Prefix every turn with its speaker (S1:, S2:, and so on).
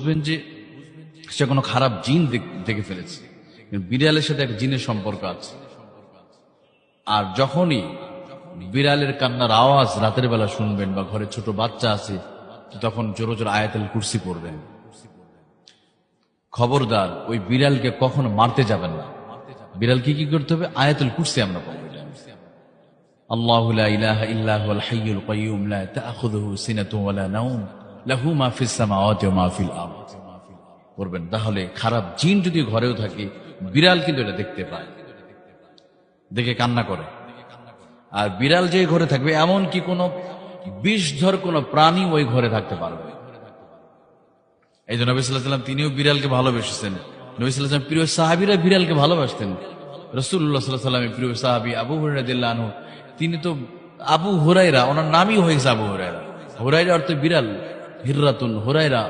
S1: বুঝবেন যে সে কোনো খারাপ জিন দেখ- ফেলেছে। বিড়ালের সাথে এক জিনের সম্পর্ক আছে। আর যখনই বিড়ালের কান্নার আওয়াজ রাতের বেলা শুনবেন বা ঘরে ছোট বাচ্চা আছে, তখন জোরে জোর আয়াতেল কুর্সি পড়বেন। খবরদার, ওই বিড়ালকে কখনো মারতে যাবেন না। বিড়ালকে কি করতে হবে? আয়াতুল কুর্সি আমরা এটা। আল্লাহু ইলাহা ইল্লা হুয়াল হাইয়ুল কাইয়্যুম লা তা'খুযুহু সিনাতুন ওয়া লা নাওম। লাহু মা ফিস সামাওয়াতি ওয়া মা ফিল আরদ। করবেন তাহলে খারাপ জিন যদি ঘরেও থাকে, বিড়াল কিন্তু এটা দেখতে পায়। দেখে কান্না করে। আর বিড়াল যে ঘরে থাকবে, এমন কি কোনো বিষধর কোনো প্রাণী ওই ঘরে থাকতে পারবে? এই যে নবী সাল্লাম তিনিও বিড়ালকে ভালোবেসেছেন। নবী সাল্লাম প্রিয় সাহাবিরা বিড়ালকে ভালোবাসতেন। রসুল্লাহ সাল্লাহ সাল্লামের প্রিয় সাহাবি আবু হুরাইদিল্লাহু তিনি তো আবু হুরাইরা ওনার নামই হয়েছে আবু হুরাইরা হুরাইরা অর্থ বিড়াল। হিররাতুন হুরাইরা